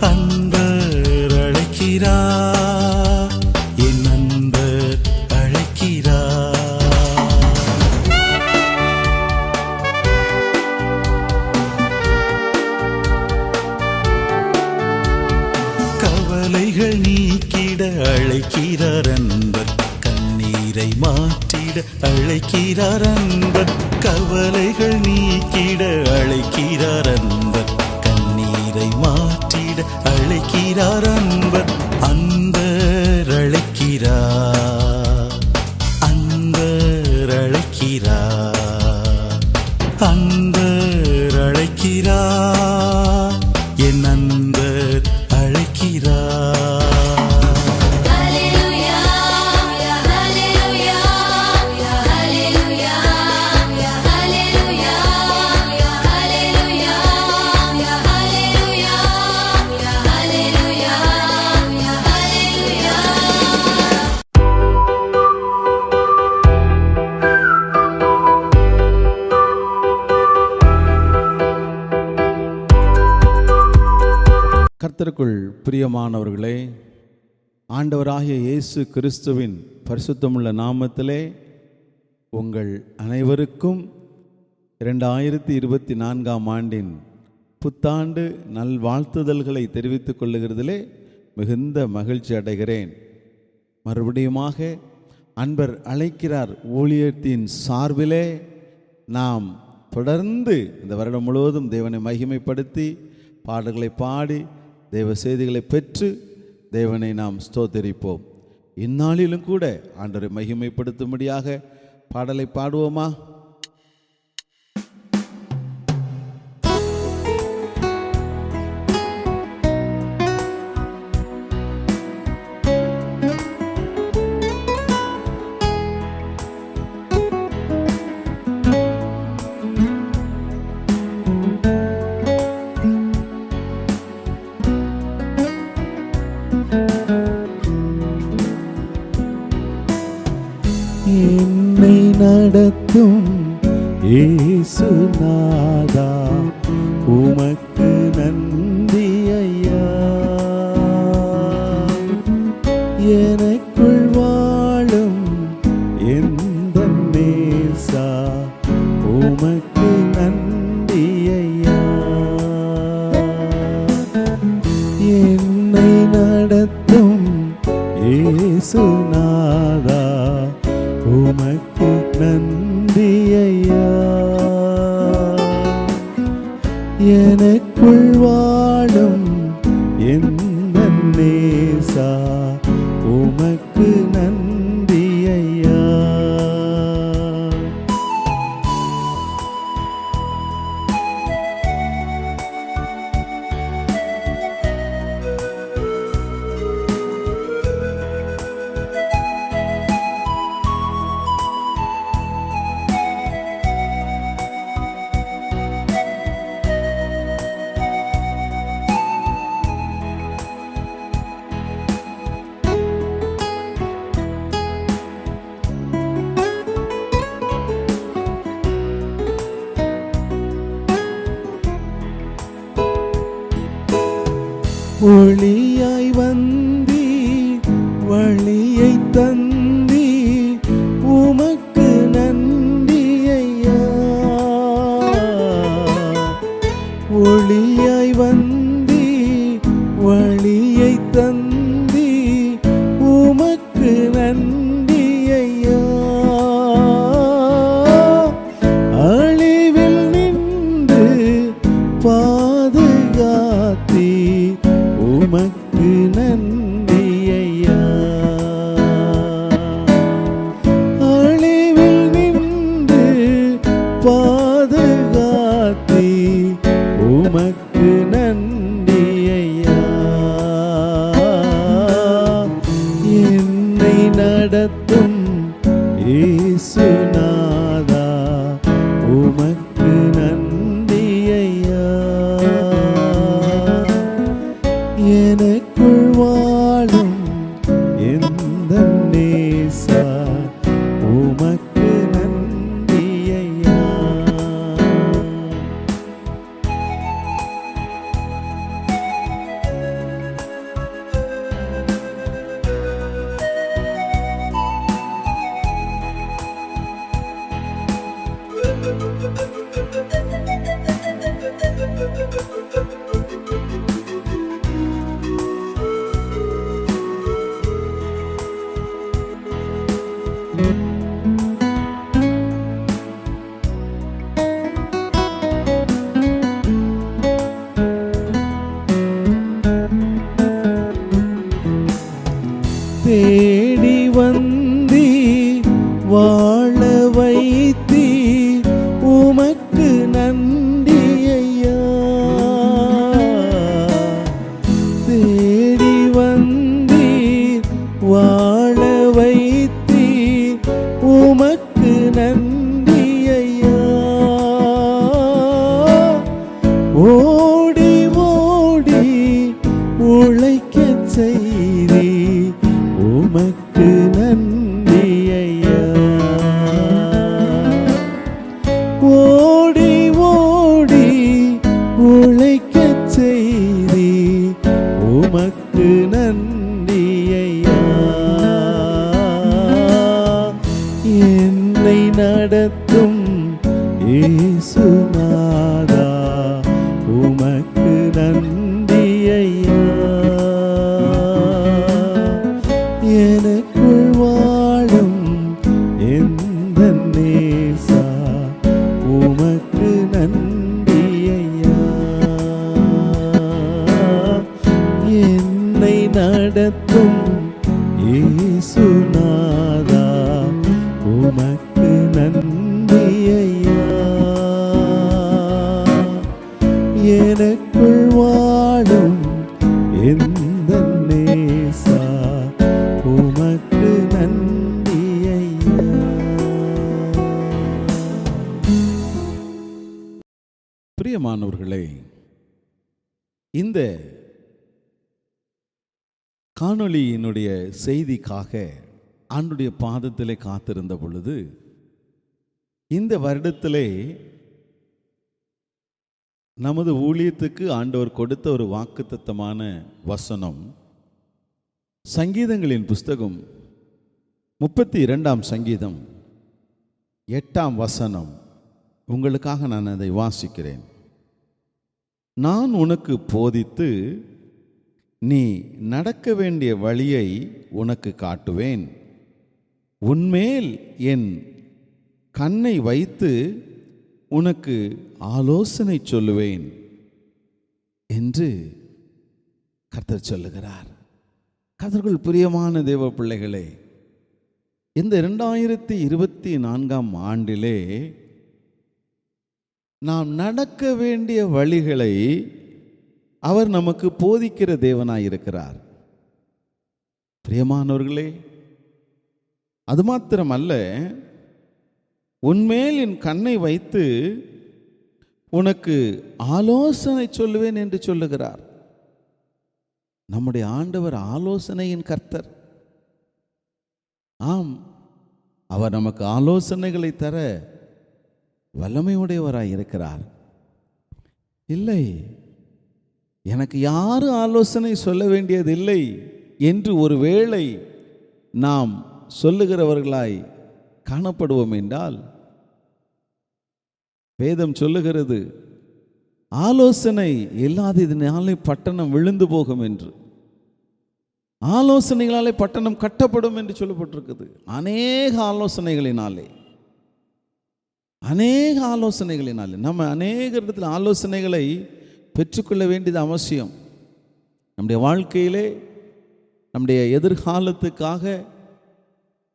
அன்பர் அழைக்கிறார் என் அன்பர் அழைக்கிறார் கவலைகள் நீக்கிட அழைக்கிறார் அன்பர் கண்ணீரை மாற்றிட அழைக்கிறார் அன்பர் கவலைகள் நீக்கிட அழைக்கிறார் அன்பர். கண்ணீரை மாற்றிட அழைக்கிறார் அன்பர் அன்பர் அழைக்கிறார். பிரியமானவர்களே ஆண்டவராகிய இயேசு கிறிஸ்துவின் பரிசுத்தமுள்ள நாமத்திலே உங்கள் அனைவருக்கும் இரண்டாயிரத்தி இருபத்தி நான்காம் ஆண்டின் புத்தாண்டு நல்வாழ்த்துதல்களை தெரிவித்துக் கொள்ளுகிறதிலே மிகுந்த மகிழ்ச்சி அடைகிறேன். மறுபடியுமாக அன்பர் அழைக்கிறார் ஊழியத்தின் சார்பிலே நாம் தொடர்ந்து இந்த வருடம் முழுவதும் தேவனை மகிமைப்படுத்தி பாடல்களை பாடி தெய்வ செய்திகளை பெற்று தேவனை நாம் ஸ்தோத்தரிப்போம். இந்நாளிலும் கூட ஆண்டரை மகிமைப்படுத்தும்படியாக பாடலை பாடுவோமா? ஒளியாய் வந்தி வழி நடத்தும் இயேசுநாதா உமக்கு நன்றி ஐயா எனக்குள் வாழும் எந்த நேசா உமக்கு நன்றி ஐயா என்னை நடத்தும் ஏ காணொளியினுடைய செய்திக்காக ஆண்டுடைய பாதத்திலே காத்திருந்த பொழுது இந்த வருடத்திலே நமது ஊழியத்துக்கு ஆண்டவர் கொடுத்த ஒரு வாக்குத்தத்தமான வசனம் சங்கீதங்களின் புஸ்தகம் முப்பத்தி இரண்டாம் சங்கீதம் எட்டாம் வசனம். உங்களுக்காக நான் அதை வாசிக்கிறேன். நான் உனக்கு போதித்து நீ நடக்க வேண்டிய வழியை உனக்கு காட்டுவேன். உன்மேல் என் கண்ணை வைத்து உனக்கு ஆலோசனை சொல்லுவேன் என்று கர்த்தர் சொல்லுகிறார். கர்த்தர்கள் பிரியமான தேவ பிள்ளைகளே இந்த இரண்டாயிரத்தி இருபத்தி நான்காம் ஆண்டிலே நாம் நடக்க வேண்டிய வழிகளை அவர் நமக்கு போதிக்கிற தேவனாயிருக்கிறார் பிரியமானவர்களே அது மாத்திரமல்ல உன்மேல் என் கண்ணை வைத்து உனக்கு ஆலோசனை சொல்லுவேன் என்று சொல்லுகிறார். நம்முடைய ஆண்டவர் ஆலோசனையின் கர்த்தர். ஆம் அவர் நமக்கு ஆலோசனைகளை தர வல்லமையுடையவராய் இருக்கிறார். இல்லை எனக்கு யாரும் ஆலோசனை சொல்ல வேண்டியதில்லை என்று ஒருவேளை நாம் சொல்லுகிறவர்களாய் காணப்படுவோம் என்றால் வேதம் சொல்லுகிறது ஆலோசனை இல்லாததினாலே பட்டணம் விழுந்து போகும் என்று. ஆலோசனைகளாலே பட்டணம் கட்டப்படும் என்று சொல்லப்பட்டிருக்குது. அநேக ஆலோசனைகளினாலே. அநேக ஆலோசனைகளினாலே. நம்ம அநேக இடத்தில் ஆலோசனைகளை பெற்றுக்கொள்ள வேண்டியது அவசியம். நம்முடைய வாழ்க்கையிலே நம்முடைய எதிர்காலத்துக்காக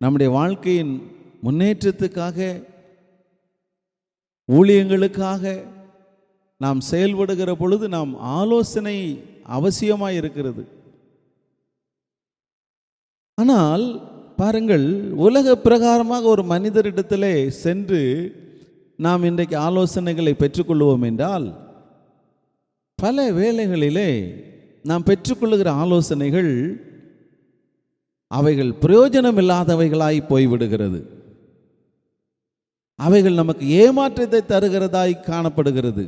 நம்முடைய வாழ்க்கையின் முன்னேற்றத்துக்காக ஊழியங்களுக்காக நாம் செயல்படுகிற பொழுது நாம் ஆலோசனை அவசியமாக இருக்கிறது. ஆனால் பாருங்கள் உலக பிரகாரமாக ஒரு மனிதரிடத்திலே சென்று நாம் இன்றைக்கு ஆலோசனைகளை பெற்றுக்கொள்வோம் என்றால் பல வேளைகளிலே நாம் பெற்றுக்கொள்ளுகிற ஆலோசனைகள் அவைகள் பிரயோஜனம் இல்லாதவைகளாய் போய்விடுகிறது. அவைகள் நமக்கு ஏமாற்றத்தை தருகிறதாய் காணப்படுகிறது.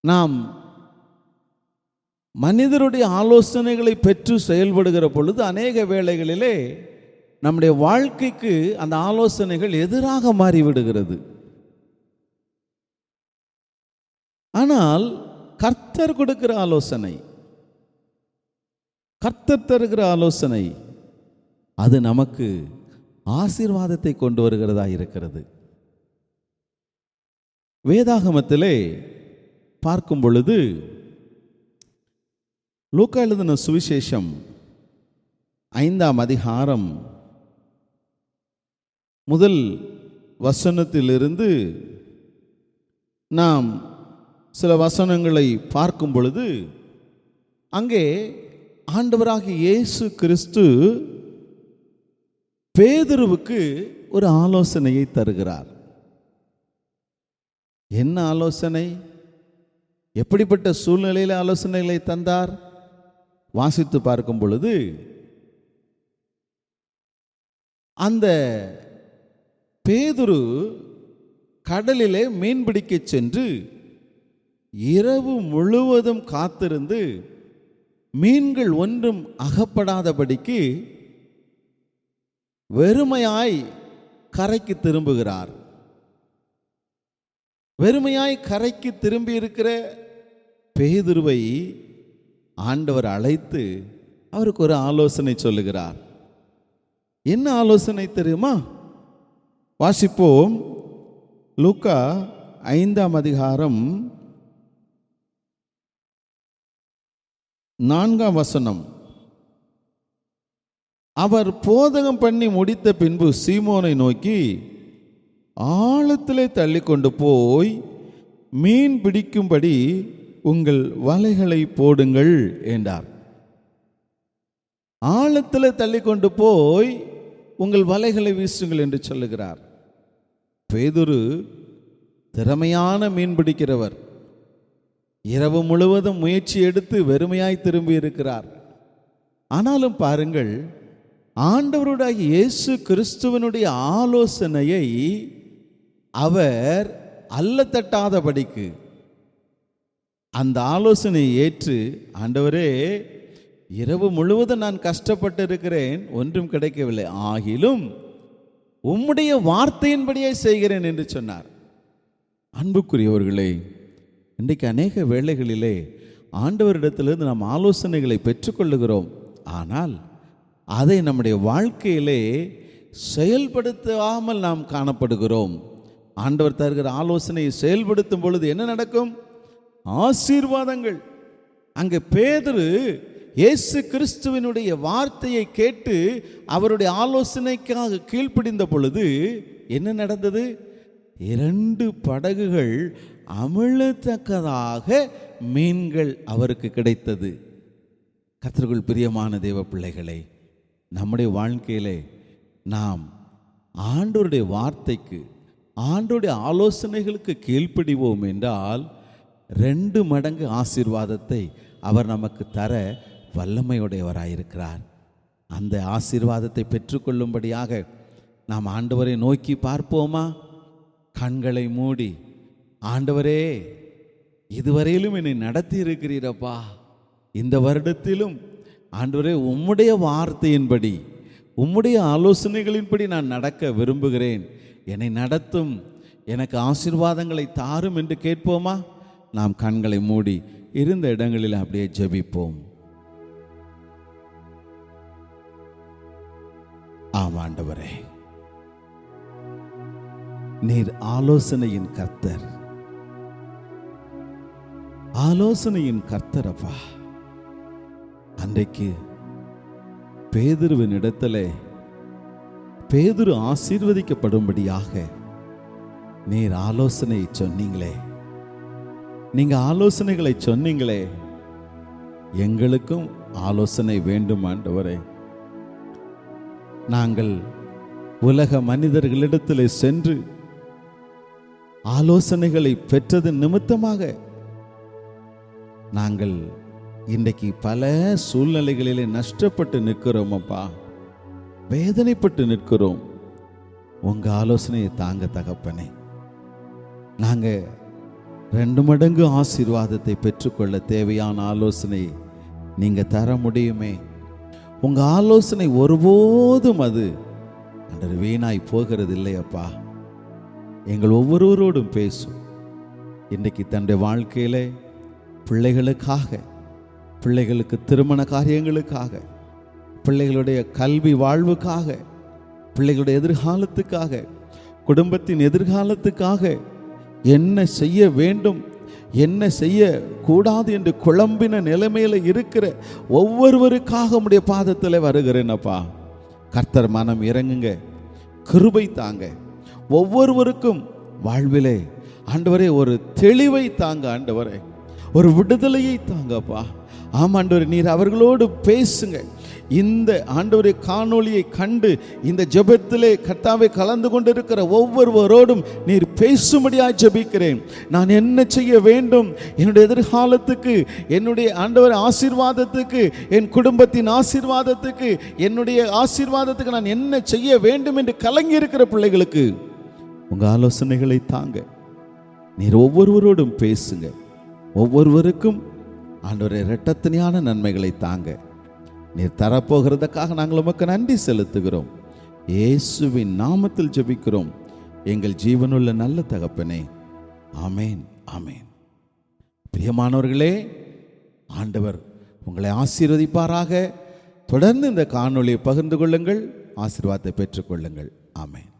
நாம் மனிதருடைய ஆலோசனைகளை பெற்று செயல்படுகிற பொழுது அநேக வேளைகளிலே நம்முடைய வாழ்க்கைக்கு அந்த ஆலோசனைகள் எதிராக மாறிவிடுகிறது. ஆனால் கர்த்தர் கொடுக்கிற ஆலோசனை கர்த்தர் தருகிற ஆலோசனை அது நமக்கு ஆசீர்வாதத்தை கொண்டு வருகிறதா இருக்கிறது. வேதாகமத்திலே பார்க்கும் பொழுது லூக்கா எழுதின சுவிசேஷம் ஐந்தாம் அதிகாரம் முதல் வசனத்திலிருந்து நாம் சில வசனங்களை பார்க்கும் பொழுது அங்கே ஆண்டவராக இயேசு கிறிஸ்து பேதுருவுக்கு ஒரு ஆலோசனையை தருகிறார். என்ன ஆலோசனை? எப்படிப்பட்ட சூழ்நிலையில் ஆலோசனைகளை தந்தார்? வாசித்து பார்க்கும் பொழுது அந்த பேதுரு கடலிலே மீன்பிடிக்க சென்று இரவு முழுவதும் காத்திருந்து மீன்கள் ஒன்றும் அகப்படாதபடிக்கு வெறுமையாய் கரைக்கு திரும்புகிறார். வெறுமையாய் கரைக்கு திரும்பி இருக்கிற பேதுருவை ஆண்டவர் அழைத்து அவருக்கு ஒரு ஆலோசனை சொல்லுகிறார். என்ன ஆலோசனை தெரியுமா? வாசிப்போம். லூக்கா ஐந்தாம் அதிகாரம் நான்காம் வசனம். அவர் போதகம் பண்ணி முடித்த பின்பு சீமோனை நோக்கி ஆழத்திலே தள்ளி கொண்டு போய் மீன் பிடிக்கும்படி உங்கள் வலைகளை போடுங்கள் என்றார். ஆழத்தில் தள்ளி கொண்டு போய் உங்கள் வலைகளை வீசுங்கள் என்று சொல்லுகிறார். பேதுரு திறமையான மீன் பிடிக்கிறவர். இரவு முழுவதும் முயற்சி எடுத்து வெறுமையாய் திரும்பி இருக்கிறார். ஆனாலும் பாருங்கள் ஆண்டவருடைய இயேசு கிறிஸ்துவனுடைய ஆலோசனையை அவர் அல்லத்தட்டாதபடிக்கு அந்த ஆலோசனையை ஏற்று ஆண்டவரே இரவு முழுவதும் நான் கஷ்டப்பட்டு இருக்கிறேன் ஒன்றும் கிடைக்கவில்லை ஆகிலும் உம்முடைய வார்த்தையின்படியே செய்கிறேன் என்று சொன்னார். அன்புக்குரியவர்களே இன்றைக்கு அநேக வேளைகளிலே ஆண்டவரிடத்திலிருந்து நாம் ஆலோசனைகளை பெற்றுக்கொள்ளுகிறோம். ஆனால் அதை நம்முடைய வாழ்க்கையிலே செயல்படுத்தாமல் நாம் காணப்படுகிறோம். ஆண்டவர் தருகிற ஆலோசனையை செயல்படுத்தும் பொழுது என்ன நடக்கும்? ஆசீர்வாதங்கள். அங்கே பேதுரு இயேசு கிறிஸ்துவினுடைய வார்த்தையை கேட்டு அவருடைய ஆலோசனைக்காக கீழ்ப்பிடிந்த பொழுது என்ன நடந்தது? இரண்டு படகுகள் அமிழத்தக்கதாக மீன்கள் அவருக்கு கிடைத்தது. கத்தர்கள் பிரியமான தேவ பிள்ளைகளை நம்முடைய வாழ்க்கையிலே நாம் ஆண்டோருடைய வார்த்தைக்கு ஆண்டோடைய ஆலோசனைகளுக்கு கீழ்ப்படிவோம் என்றால் ரெண்டு மடங்கு ஆசீர்வாதத்தை அவர் நமக்கு தர வல்லமையுடையவராயிருக்கிறார். அந்த ஆசீர்வாதத்தை பெற்றுக்கொள்ளும்படியாக நாம் ஆண்டவரை நோக்கி பார்ப்போமா? கண்களை மூடி ஆண்டவரே இதுவரையிலும் என்னை நடத்தி இருக்கிறீரப்பா இந்த வருடத்திலும் ஆண்டவரே உம்முடைய வார்த்தையின்படி உம்முடைய ஆலோசனைகளின்படி நான் நடக்க விரும்புகிறேன். என்னை நடத்தும் எனக்கு ஆசீர்வாதங்களை தாரும் என்று கேட்போமா? நாம் கண்களை மூடி இருந்த இடங்களில் அப்படியே ஜெபிப்போம். ஆம் ஆண்டவரே. நீர் ஆலோசனையின் கர்த்தர். ஆலோசனையின் கர்த்தரப்பா அன்றைக்கு பேதுருவின் இடத்துல பேதுரு ஆசீர்வதிக்கப்படும்படியாக நீர் ஆலோசனை சொன்னீங்களே. நீங்க ஆலோசனைகளை சொன்னீங்களே. எங்களுக்கும் ஆலோசனை வேண்டும் ஆண்டவரே. நாங்கள் உலக மனிதர்களிடத்தில் சென்று ஆலோசனைகளை பெற்றது நிமித்தமாக நாங்கள் இன்றைக்கு பல சூழ்நிலைகளிலே நஷ்டப்பட்டு நிற்கிறோம் அப்பா வேதனைப்பட்டு நிற்கிறோம். உங்கள் ஆலோசனையை தாங்க தகப்பனே. நாங்கள் ரெண்டு மடங்கு ஆசீர்வாதத்தை பெற்றுக்கொள்ள தேவையான ஆலோசனை நீங்கள் தர முடியுமே? உங்கள் ஆலோசனை ஒருபோதும் அது அன்று வீணாய் போகிறது இல்லையப்பா எங்கள் ஒவ்வொருவரோடும் பேசும். இன்றைக்கு தன்னுடைய வாழ்க்கையிலே பிள்ளைகளுக்காக பிள்ளைகளுக்கு திருமண காரியங்களுக்காக பிள்ளைகளுடைய கல்வி வாழ்வுக்காக பிள்ளைகளுடைய எதிர்காலத்துக்காக குடும்பத்தின் எதிர்காலத்துக்காக என்ன செய்ய வேண்டும் என்ன செய்ய கூடாது என்று குழம்பின நிலைமையில் இருக்கிற ஒவ்வொருவருக்காக உடைய பாதத்தில் வருகிறேனப்பா கர்த்தர் மனம் இறங்குங்க கிருபை தாங்க. ஒவ்வொருவருக்கும் வாழ்விலே ஆண்டவரே ஒரு தெளிவை தாங்க ஆண்டவரே. ஒரு விடுதலையை தாங்கப்பா. ஆமாண்டவர் நீர் அவர்களோடு பேசுங்க இந்த ஆண்டவரை காணொளியை கண்டு இந்த ஜெபத்திலே கர்த்தாவை கலந்து கொண்டிருக்கிற ஒவ்வொருவரோடும் நீர் பேசும்படியாக ஜெபிக்கிறேன். நான் என்ன செய்ய வேண்டும்? என்னுடைய எதிர்காலத்துக்கு என்னுடைய ஆண்டவர் ஆசீர்வாதத்துக்கு என் குடும்பத்தின் ஆசீர்வாதத்துக்கு என்னுடைய ஆசீர்வாதத்துக்கு நான் என்ன செய்ய வேண்டும் என்று கலங்கி இருக்கிற பிள்ளைகளுக்கு உங்கள் ஆலோசனைகளை தாங்க. நீர் ஒவ்வொருவரோடும் பேசுங்கள் ஒவ்வொருவருக்கும் ஆண்டவரை இரட்டத்தனையான நன்மைகளை தாங்க. நீர் தரப்போகிறதுக்காக நாங்கள் உமக்கு நன்றி செலுத்துகிறோம். இயேசுவின் நாமத்தில் ஜெபிக்கிறோம். எங்கள் ஜீவனுள்ள நல்ல தகப்பனே ஆமேன் ஆமேன். பிரியமானவர்களே ஆண்டவர் உங்களை ஆசீர்வதிப்பாராக. தொடர்ந்து இந்த காணொளியை பகிர்ந்து கொள்ளுங்கள் ஆசீர்வாதத்தை பெற்றுக்கொள்ளுங்கள் ஆமேன்.